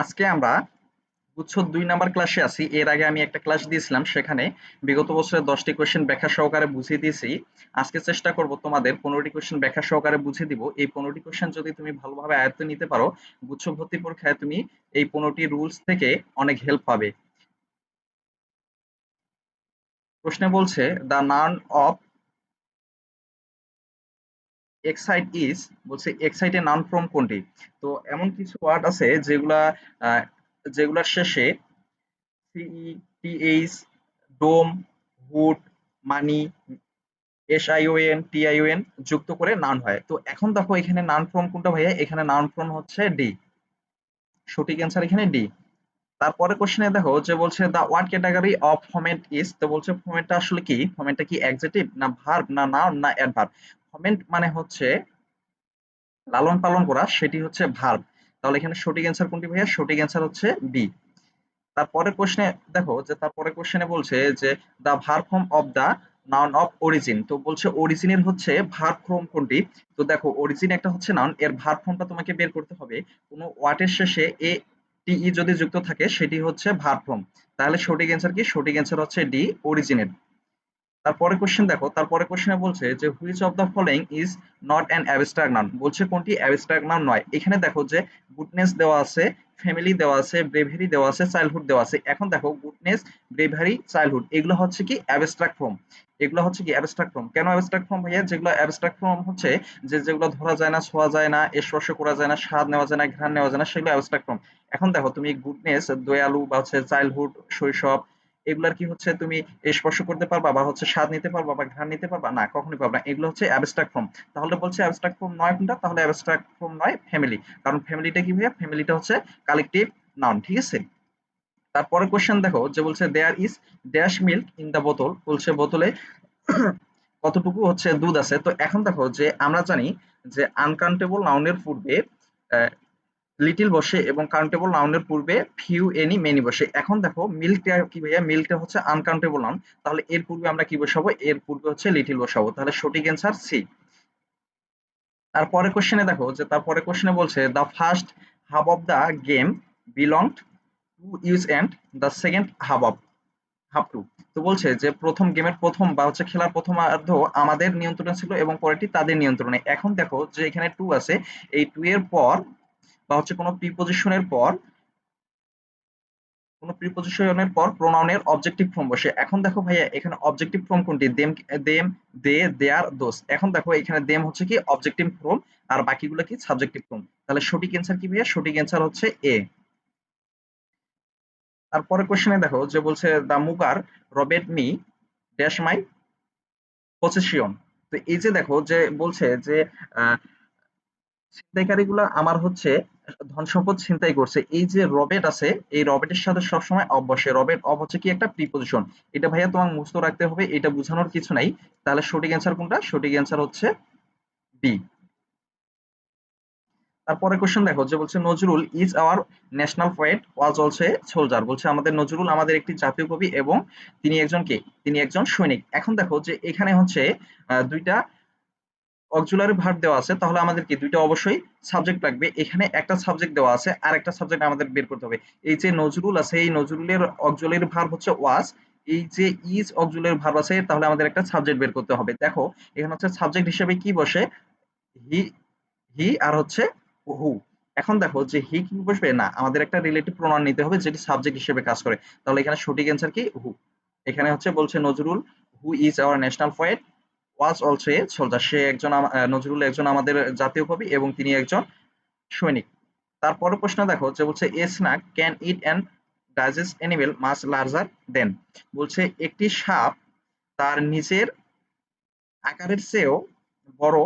আজকে আমরা গুচ্ছ দুই নাম্বার ক্লাসে আছি। এর আগে আমি একটা ক্লাস দিয়েছিলাম, সেখানে বিগত বছরের দশটি কোয়েশ্চেন ব্যাখ্যা সহকারে বুঝিয়ে দিয়েছি। আজকে চেষ্টা করব তোমাদের পনেরোটি কোয়েশ্চেন ব্যাখ্যা সহকারে বুঝিয়ে দিব। এই পনেরোটি কোয়েশ্চেন যদি তুমি ভালোভাবে আয়ত্ত নিতে পারো গুচ্ছ ভর্তি পরীক্ষায় তুমি এই পনেরোটি রুলস থেকে অনেক হেল্প পাবে। প্রশ্নে বলছে the noun of excite is বলছে এক্সাইটে নান ফ্রম কোনটি? তো এমন কিছু ওয়ার্ড আছে যেগুলা যেগুলার শেষে C E T H dom hood money S I O N T I O N T I O N যুক্ত করে নাউন হয়। তো এখন দেখো এখানে নাউন ফর্ম কোনটা ভাইয়া? এখানে নাউন ফর্ম হচ্ছে ডি সঠিক অ্যান্সার এখানে ডি তারপরে কোশ্চেনে দেখো যে বলছে the word category of format is তো বলছে ফর্মেটটা আসলে কি? ফর্মেটটা কি অ্যাডজেক্টিভ না ভার্ব না নাউন না অ্যাডভার্ব ফর্মেট মানে হচ্ছে লালন পালন করা, সেটি হচ্ছে ভার্ব তাহলে এখানে সঠিক অ্যান্সার কোনটি ভাইয়া? সঠিক অ্যান্সার হচ্ছে বি তারপরে কোশ্চেনে দেখো যে তারপরে কোশ্চেনে বলছে যে the verb form of the noun of origin তো বলছে অরিজিনের হচ্ছে ভার্ব ফর্ম কোনটি? তো দেখো অরিজিন একটা হচ্ছে নাউন এর ভার্ব ফর্মটা তোমাকে বের করতে হবে। কোনো ওয়ার্ডের শেষে এ টিই যদি যুক্ত থাকে, সেটি হচ্ছে ভার্ব ফর্ম তাহলে সঠিক অ্যান্সার কি? সঠিক অ্যান্সার হচ্ছে ডি অরিজিনের তারপরে কোশ্চেন দেখো তারপরে কোশ্চেনে বলছে যে which of the following is not an abstract noun বলছে কোনটি অ্যাবস্ট্রাক্ট নাউন নয়। এখানে দেখো যে গুডনেস দেওয়া আছে ফ্যামিলি দেওয়া আছে ব্রেভারি দেওয়া আছে চাইল্ডহুড দেওয়া আছে। এখন দেখো গুডনেস ব্রেভারি চাইল্ডহুড এগুলো হচ্ছে কি অ্যাবস্ট্রাক্ট ফর্ম এগুলো হচ্ছে কি অ্যাবস্ট্রাক্ট ফর্ম কেন অ্যাবস্ট্রাক্ট ফর্ম ভাইয়া? যেগুলো অ্যাবস্ট্রাক্ট ফর্ম হচ্ছে যে, যেগুলো ধরা যায় না, ছোঁয়া যায় না স্পর্শ করা যায় না, স্বাদ নেওয়া যায় না, ঘ্রাণ নেওয়া যায় না, সেগুলো অ্যাবস্ট্রাক্ট ফর্ম এখন দেখো, তুমি গুডনেস দয়ালু বা হচ্ছে চাইল্ডহুড শৈশব এগুলার কি হচ্ছে তুমি স্পর্শ করতে পারবা বা হচ্ছে স্বাদ নিতে পারবা বা ঘ্রাণ নিতে পারবা? না, কখনোই পারবা না। এগুলো হচ্ছে অ্যাবস্ট্রাক্ট ফর্ম তাহলে বলছে অ্যাবস্ট্রাক্ট ফর্ম নয় কোনটা? তাহলে অ্যাবস্ট্রাক্ট ফর্ম নয় ফ্যামিলি কারণ ফ্যামিলিটা কি ভাইয়া? ফ্যামিলিটা হচ্ছে কালেকটিভ নাউন ঠিক আছে? তারপরে কোশ্চেন দেখো, যে বলছে there is dash milk in the বোতল বলছে বোতলে কতটুকু হচ্ছে দুধ আছে? তো এখন দেখো যে আমরা জানি যে আনকাউন্টেবল নাউনের পূর্বে লিটিল বসে এবং কাউন্টেবল নাউনের পূর্বে ফিউ এনি মেনি বসে। এখন দেখো মিল্কটা কি ভাইয়া? মিল্কটা হচ্ছে আনকাউন্টেবল নাউন তাহলে এর পূর্বে আমরা কি বসাবো? এর পূর্বে হচ্ছে লিটিল বসাবো। তাহলে সঠিক অ্যান্সার সি তারপরে কোশ্চেনে দেখো, যে তারপরে কোশ্চেনে বলছে the first half of the game belong to use and the second half of half to তো বলছে যে প্রথম গেমের প্রথম বা হচ্ছে খেলার প্রথমার্ধ আমাদের নিয়ন্ত্রণে ছিল এবং পরেরটি তাদের নিয়ন্ত্রণে। এখন দেখো যে এখানে টু আছে। এই টু এর পর বা হচ্ছে কোনো প্রিপজিশনের পর, কোনো প্রিপজিশনের পর প্রোনাউনের অবজেক্টিভ ফর্ম বসে। এখন দেখো ভাইয়া, এখানে অবজেক্টিভ ফর্ম কোনটি? Them them they their those এখন দেখো, এখানে দেম হচ্ছে কি? অবজেক্টিভ ফর্ম আর বাকিগুলো কি? সাবজেক্টিভ ফর্ম তাহলে সঠিক অ্যান্সার কি ভাইয়া? সঠিক অ্যান্সার হচ্ছে এ তারপরে কোশ্চেনে দেখো, যে বলছে the mugger robbed me dash my possession তো এই যে দেখো, যে বলছে যে ছিনতাইকারীগুলো আমার হচ্ছে ধন সম্পদ ছিনতাই করছে। এই যে রবেট আছে, এই রবেটের সাথে সবসময় অব বসে রবেট অব হচ্ছে কি একটা প্রিপোজিশন এটা ভাইয়া তোমার মুখস্থ রাখতে হবে, এটা বোঝানোর কিছু নাই। তাহলে সঠিক অ্যান্সার কোনটা? সঠিক অ্যান্সার হচ্ছে বি তারপরে কোশ্চেন দেখো, যে বলছে, Nazrul is our national poet was also soldier বলছে, আমাদের নজরুল আমাদের একটি জাতীয় কবি এবং তিনি একজন কে? তিনি একজন সৈনিক। এখন দেখো যে এখানে হচ্ছে দুইটা অক্সিলারি ভার্ব দেওয়া আছে, তাহলে আমাদের কি দুইটা অবশ্যই সাবজেক্ট লাগবে। এখানে একটা সাবজেক্ট দেওয়া আছে আর একটা সাবজেক্ট আমাদের বের করতে হবে। এই যে নজরুল আছে, এই নজরুলের অক্সিলারি ভার্ব হচ্ছে ওয়াজ এই যে ইজ অক্সিলারি ভার্ব আছে, তাহলে আমাদের একটা সাবজেক্ট বের করতে হবে। দেখো, এখানে হচ্ছে সাবজেক্ট হিসেবে কি বসে? হি হি আর হচ্ছে হু এখন দেখো যে হি কি বসবে? না, আমাদের একটা রিলেটিভ প্রোনাউন নিতে হবে, যেটি সাবজেক্ট হিসেবে কাজ করে। তাহলে এখানে সঠিক অ্যান্সার কি? হু এখানে হচ্ছে বলছে Nazrul who is our national poet was also a soldier সে একজন নজরুল একজন আমাদের জাতীয় কবি এবং তিনি একজন সৈনিক। তারপর প্রশ্ন দেখো, যে বলছে, a snake can eat and digest animal mass larger than? বলছে, একটি সাপ তার নিজের আকারের চেয়েও বড়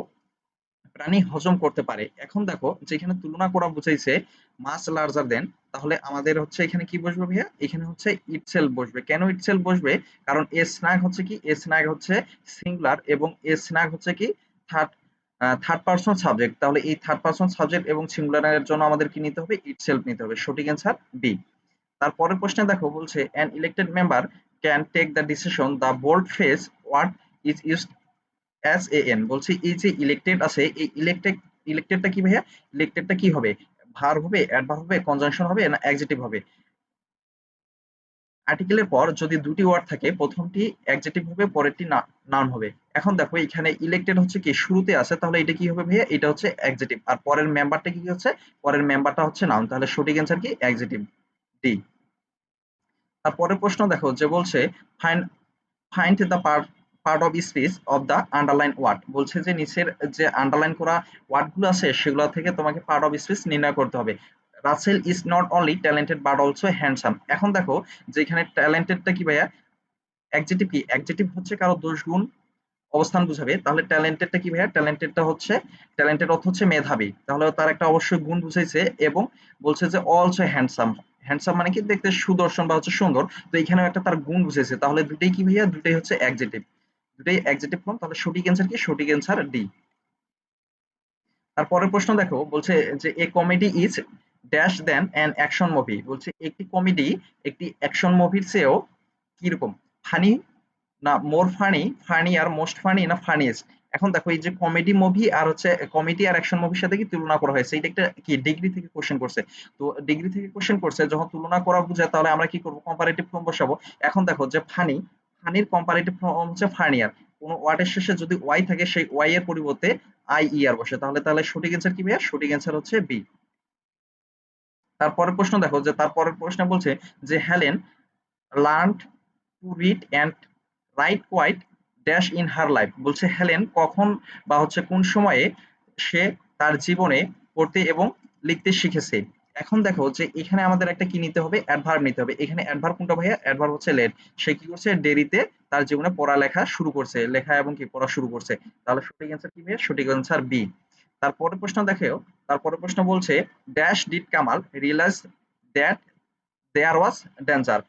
প্রাণী হজম করতে পারে। এখন দেখো, যেখানে তুলনা করা বুঝাইছে মাস লার্জার দেন, তাহলে আমাদের হচ্ছে এখানে কি বসবে ভাইয়া? এখানে হচ্ছে ইটসেল বসবে। কেন ইটসেল বসবে? কারণ এ স্ন্যাগ হচ্ছে কি? এ স্ন্যাগ হচ্ছে সিঙ্গুলার এবং এ স্ন্যাগ হচ্ছে কি? Third third person subject. তাহলে এই থার্ড পার্সন সাবজেক্ট এবং সিঙ্গুলারের জন্য আমাদের কি নিতে হবে? ইটসেলফ নিতে হবে। সঠিক অ্যান্সার বি। তারপরের প্রশ্নে দেখো বলছে an elected member can take the decision the bold face word is used as an বলছি এই যে ইলেক্টেড আছে, এই ইলেকটেড ইলেক্টেডটা কি ভাইয়া? ইলেক্টেডটা কি হবে? ভার্ব হবে অ্যাডভার্ব হবে কনজাংশন হবে না অ্যাডজেক্টিভ হবে? আর্টিকেলের পর যদি দুটি ওয়ার্ড থাকে, প্রথমটি অ্যাডজেক্টিভ হবে, পরেরটি নাউন হবে। এখন দেখো, এখানে ইলেক্টেড হচ্ছে কি, শুরুতে আছে, তাহলে এটা কি হবে ভাইয়া? এটা হচ্ছে অ্যাডজেক্টিভ আর পরের মেম্বারটা কি হচ্ছে? পরের মেম্বারটা হচ্ছে নাউন তাহলে সঠিক অ্যান্সার কি? অ্যাডজেক্টিভ ডি তার পরের প্রশ্ন দেখো, যে বলছে find find the part part of speech of the underline word বলছে যে নিচের যে আন্ডারলাইন করা ওয়ার্ডগুলো আছে, সেগুলো থেকে তোমাকে পার্ট অফ স্পিচ নির্ণয় করতে হবে। Russell is not only talented but also handsome এখন দেখো যে এখানে ট্যালেন্টেডটা কি ভাইয়া? অ্যাডজেক্টিভ কি? অ্যাডজেক্টিভ হচ্ছে কারও দোষ গুণ অবস্থান বুঝাবে। তাহলে ট্যালেন্টেডটা কি ভাইয়া? ট্যালেন্টেডটা হচ্ছে ট্যালেন্টেড অর্থ হচ্ছে মেধাবী। তাহলে তার একটা অবশ্যই গুণ বুঝাইছে এবং বলছে যে অলসো হ্যান্ডসাম হ্যান্ডসাম মানে কি? দেখতে সুদর্শন বা হচ্ছে সুন্দর। তো এখানেও একটা তার গুণ বুঝেছে তাহলে দুটেই কি ভাইয়া? দুটেই হচ্ছে অ্যাডজেক্টিভ দুটেই অ্যাডজেক্টিভ ফর্ম তাহলে সঠিক কি? সঠিক ডি তারপরের প্রশ্ন দেখো, বলছে যে a comedy is dash than an action movie বলছে একটি কমেডি একটি অ্যাকশন মুভির চেয়েও কীরকম? ফানি না মোর ফানি ফানি আর মোস্ট ফানি না ফানিয়েস্ট এখন দেখো, এই যে কমেডি মুভি আর হচ্ছে কমেডি আর অ্যাকশন মুভির সাথে কি তুলনা করা হয়েছে? এটা একটা কি ডিগ্রি থেকে কোশ্চেন করছে। তো ডিগ্রি থেকে কোশ্চেন করছে, যখন তুলনা করা বুঝায়, তাহলে আমরা কি করব? কম্পারেটিভ ফর্ম বসাবো। এখন দেখো যে ফানি ফানির কম্পারেটিভ ফর্ম হচ্ছে ফানিয়ার কোন ওয়ার্ডের শেষে যদি ওয়াই থাকে, সেই ওয়াই এর পরিবর্তে আই ই আর বসে। তাহলে তাহলে সঠিক অ্যান্সার কি ভাইয়া? সঠিক অ্যান্সার হচ্ছে বি তারপরের প্রশ্ন দেখো, যে তারপরের প্রশ্ন বলছে যে Helen learn to read and write quite dash in her life বলছে হেলেন কখন বা হচ্ছে কোন সময়ে সে তার জীবনে পড়তে এবং লিখতে শিখেছে। এখন দেখো যে এখানে আমাদের একটা কি নিতে হবে? অ্যাডভার্ব নিতে হবে। এখানে অ্যাডভার্ব কোনটা ভাইয়া? অ্যাডভার্ব হচ্ছে লেট সে কি করছে? দেরিতে তার জীবনে পড়ালেখা শুরু করছে। লেখা এবং কি? পড়া শুরু করছে। তাহলে সঠিক অ্যান্সার কি ভাইয়া? সঠিক অ্যান্সার বি তারপরের প্রশ্ন দেখেও তারপরের প্রশ্ন বলছে dash did Kamal realize that there was danger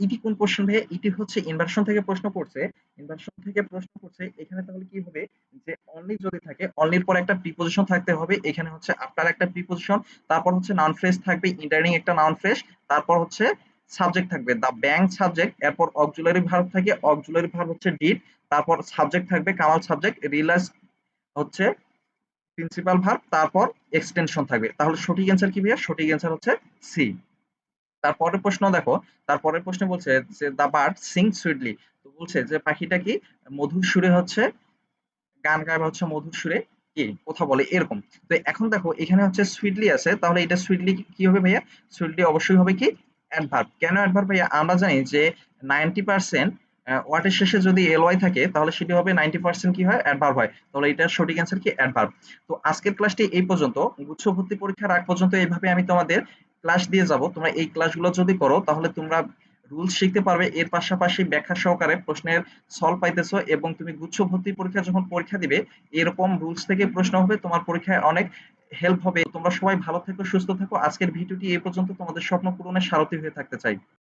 ইটি কোন কোশ্চেন ভাইয়া ইটি হচ্ছে ইনভার্সন থেকে প্রশ্ন করছে। ইনভার্সন থেকে প্রশ্ন করছে, এখানে তাহলে কি হবে? যে অনলি যদি থাকে অনলির পর একটা প্রিপোজিশন থাকতে হবে। এখানে হচ্ছে আফটার একটা প্রিপোজিশন তারপর হচ্ছে নাউন ফ্রেজ থাকবে ইন্টারনিং একটা নাউন ফ্রেজ তারপর হচ্ছে সাবজেক্ট থাকবে। দা ব্যাংক সাবজেক্ট এরপর অক্সিলারি ভার্ব থাকে অক্সিলারি ভার্ব হচ্ছে ডিড তারপর সাবজেক্ট থাকবে কামাল সাবজেক্ট রিয়েলাইজ হচ্ছে প্রিন্সিপাল ভার্ব তারপর এক্সটেনশন থাকবে। তাহলে সঠিক অ্যান্সার কি ভাইয়া? সঠিক অ্যান্সার হচ্ছে সি তারপরের প্রশ্ন দেখো তারপরের প্রশ্নে বলছে যে দা বার্ড সিং সুইটলি তো বলছে যে, পাখিটা কি মধুর সুরে হচ্ছে? গান গায় বা হচ্ছে মধুর সুরে কি? কথা বলে, এরকম। তো এখন দেখো, এখানে হচ্ছে সুইটলি আছে, তাহলে এটা সুইটলি কি হবে ভাইয়া? সুইটলি অবশ্যই হবে কি? অ্যাডভার্ব কেন অ্যাডভার্ব ভাইয়া? আমরা জানি যে নাইনটি পার্সেন্ট ওয়ার্ডের শেষে যদি এলওয়াই থাকে, তাহলে সেটি হবে নাইনটি পার্সেন্ট কি হয়? অ্যাডভার্ব হয়। তাহলে এটার সঠিক অ্যান্সার কি? অ্যাডভার্ব তো আজকের ক্লাসটি এই পর্যন্ত। গুচ্ছ ভর্তি পরীক্ষার আগ পর্যন্ত এইভাবে আমি তোমাদের ক্লাস দিয়ে যাব। তোমরা এই ক্লাসগুলো যদি করো, তাহলে তোমরা রুলস শিখতে পারবে। এর পাশাপাশি ব্যাখ্যা সহকারে প্রশ্নের সলভ পাইতেছো এবং তুমি গুচ্ছ ভর্তি পরীক্ষা যখন পরীক্ষা দিবে, এরকম রুলস থেকে প্রশ্ন হবে। তোমার পরীক্ষায় অনেক হেল্প হবে। তোমরা সবাই ভালো থেকো, সুস্থ থাকো। আজকের ভিডিওটি এই পর্যন্ত। তোমাদের স্বপ্ন পূরণের সারথি হয়ে থাকতে চাই।